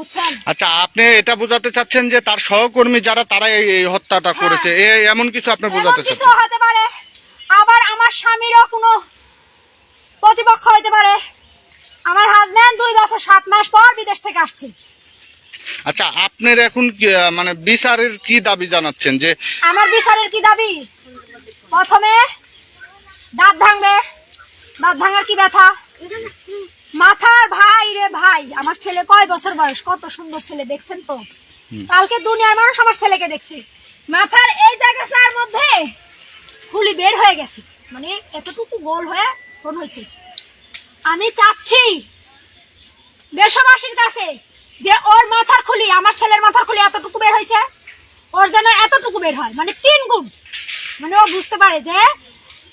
বুঝছেন? আচ্ছা আপনি এটা বোঝাতে চাচ্ছেন যে তার সহকর্মী যারা তারা এই হত্যাটা হ্যাঁ। করেছে। এমন কিছু আপনি বোঝাতে চাচ্ছেন? হতে পারে। আবার আমার স্বামীরও কোনো প্রতিপক্ষ হতে পারে। আমার হাজবেন্ড দুই বছর সাত মাস পর বিদেশ থেকে আসছে আচ্ছা আপনার এখন কি, মানে বিচারের কি দাবি জানাচ্ছেন যে আমার বিচারের কি দাবি? প্রথমে দাঁত ভাঙবে। দাঁত ভাঙার কি ব্যথা? মাথার ভাই রে ভাই আমার ছেলে কয় বছর বয়স? কত সুন্দর ছেলে দেখছেন তো? কালকে দুনিয়ার মানুষ আমার ছেলেকে দেখছি। মাথার এই জায়গাটার মধ্যে খুলি বের হয়ে গেছে। মানে এতটুকু গোল হয়ে ফোন হয়েছে। আমি চাচ্ছি দেশবাসীর কাছে যে ওর মাথার খুলি আমার ছেলের মাথার খুলি এতটুকু বের হয়েছে ওর যেন এতটুকু বের হয়। মানে তিন গুণ। মানে ও বুঝতে পারে যে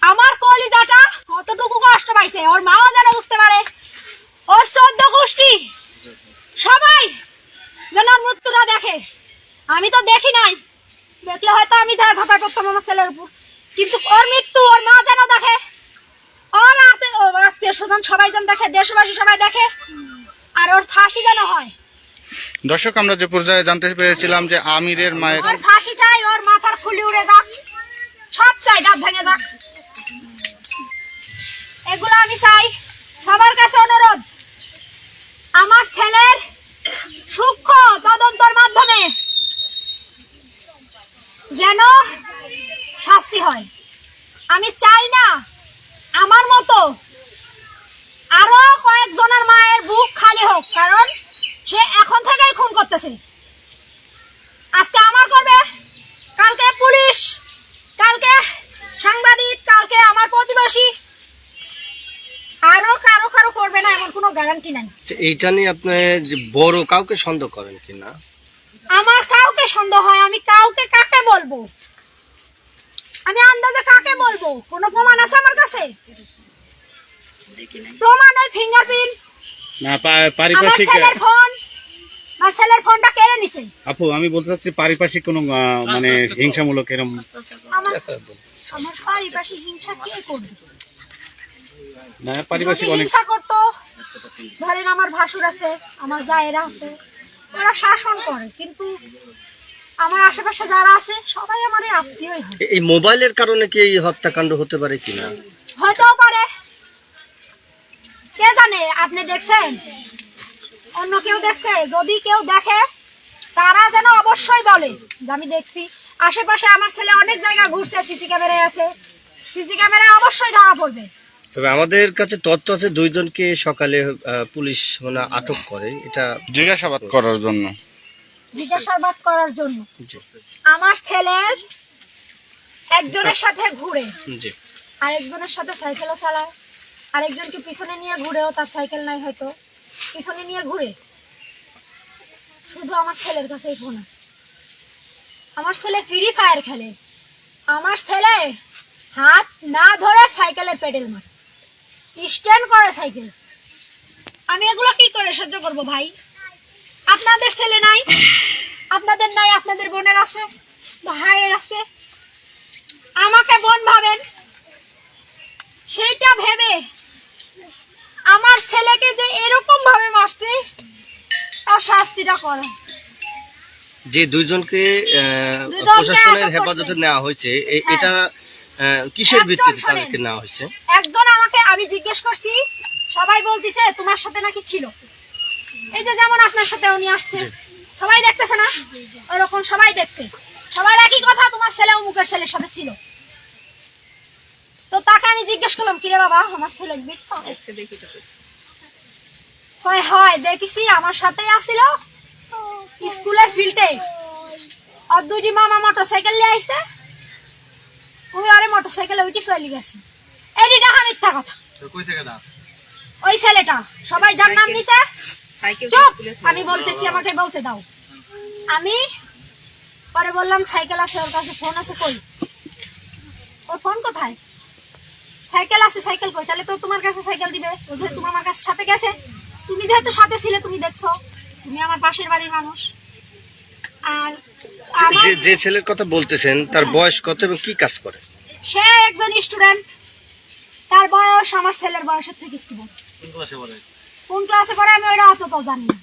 আমার কলিজাটা কতটুকু কষ্ট পাইছে। ওর মাও যেন বুঝতে পারে ওর চোদ্দ গোষ্ঠী সবাই যেন ওর মৃত্যুটা দেখে আমি তো দেখি নাই দেখলে হয়তো আমি ধাপা করতাম আমার ছেলের উপর। কিন্তু ওর মৃত্যু ওর মা যেন দেখে। ওর আত্মীয় স্বজন সবাই যেন দেখে দেশবাসী সবাই দেখে। আর ওর ফাঁসি যেন হয়। দর্শক আমরা যে পর্যায়ে জানতে পেরেছিলাম যে আমিরের মায়ের ওর ফাঁসি চাই ওর মাথার উড়ে যাক। সব চাই দাঁত ভেঙে যাক। এগুলো আমি চাই। সবার কাছে অনুরোধ আমার ছেলের সূক্ষ্ম তদন্তর মাধ্যমে যেন শাস্তি হয়। আমি চাই না আমার মতো আরও কয়েকজনের মায়ের বুক খালি হোক কারণ সে এখন থেকেই খুন করতেছে। আজকে আমার করবে কালকে পুলিশ কালকে সাংবাদিক কালকে আমার প্রতিবেশী। আরও কারও কারও করবে না এমন কোনো গ্যারান্টি নাই। আচ্ছা, এইটা নিয়ে আপনি বড় কাউকে সন্দেহ করেন কিনা আমার কাউকে সন্দেহ হয় আমি কাউকে কাকে বলব আমি আন্দাজে কাকে বলব কোনো প্রমাণ আছে আমার কাছে প্রমাণ ওই ফিঙ্গারপ্রিন্ট না পা- আমার ছেলের ফোন। আমার ছেলের ফোনটা কেড়ে নিছে। আপু আমি বলতে চাচ্ছি পারিপার্শ্বিক কোনো মানে হিংসামূলক এরকম আমার আমার পারিপার্শ্বিক হিংসা কে করবে? না পারিপার্শ্বিক অনেক হিংসা করতো ধরেন আমার ভাসুর আছে আমার জায়েরা আছে ওরা শাসন করে কিন্তু আমার আশেপাশে যারা আছে সবাই আমার আত্মীয়ই হয়। এই মোবাইলের কারণে কি এই হত্যাকাণ্ড হতে পারে কিনা? হতেও পারে। কে জানে আপনি দেখছেন? অন্য কেউ দেখছে যদি কেউ দেখে তারা যেন অবশ্যই বলে যে আমি দেখছি। আশেপাশে আমার ছেলে অনেক জায়গা ঘুরছে সিসি ক্যামেরায় আছে। সিসি ক্যামেরায় অবশ্যই ধরা পড়বে। তবে আমাদের কাছে তথ্য আছে দুইজনকে সকালে পুলিশ মানে আটক করে। এটা জিজ্ঞাসাবাদ করার জন্য। জিজ্ঞাসাবাদ করার জন্য। আমার ছেলের একজনের সাথে ঘুরে। জি। আরেকজনের সাথে সাইকেলও চালায়। আরেকজনকে পিছনে নিয়ে ঘুরেও তার সাইকেল নাই হয়তো। পিছনে নিয়ে ঘুরে। শুধু আমার ছেলের কাছেই ফোন আছে। আমার ছেলে ফ্রি ফায়ার খেলে। আমার ছেলে হাত না ধরে সাইকেলের পেডেল মারে। স্ট্যান্ড করে সাইকেল। আমি এগুলো কি করে সহ্য করব ভাই? আপনাদের ছেলে নাই? আপনাদের নাই, আপনাদের বোনের আছে, ভাইয়ের আছে। আমাকে বোন ভাবেন সেইটা ভেবে আমার ছেলেকে যে এরকম ভাবে মারছে তার শাস্তিটা করো। যে দুইজনকে প্রশাসনের হেফাজতে নেওয়া হয়েছে হ্যাঁ। এটা কিসের ভিত্তিতে তাদেরকে নেওয়া হয়েছে? একজন আমাকে আমি জিজ্ঞেস করছি সবাই বলতিছে তোমার সাথে নাকি ছিল? এই যে যেমন আপনার সাথে উনি আসছে। সবাই দেখতেছে না? ওরকম সবাই দেখছে। সবার একই কথা তোমার ছেলে অমুকের ছেলের সাথে ছিল। তো তাকে আমি জিজ্ঞেস করলাম কিরে বাবা আমার ছেলে দেখছ হয় হয় দেখিছি আমার সাথেই আসছিল স্কুলের ফিল্ডে। আর দুইটি মামা মোটরসাইকেল নিয়ে আইছে। ওই আরে মোটরসাইকেলে উঠে চলে গেছে। এই ডাহা মিথ্যা কথা। ওই ছেলেটা সবাই যার নাম নিছে? চুপ! আমি বলতেছি আমাকে বলতে দাও। আমি পরে বললাম সাইকেল আছে ওর কাছে ফোন আছে কই? ওর ফোন কোথায়? সাইকেল আছে সাইকেল কই? তাহলে তো তোমার কাছে সাইকেল দিবে। তোমার আমার কাছে সাথে গেছে। তুমি যেহেতু সাথে ছিলে তুমি দেখছ তুমি আমার পাশের বাড়ির মানুষ। আর যে যে ছেলের কথা বলতেছেন তার বয়স কত এবং কি কাজ করে? সে একজন স্টুডেন্ট তার বয়স আমার ছেলের বয়সের থেকে একটু বড়। কোন ক্লাসে পড়ে? আমি ওইটা অত তো জানি না।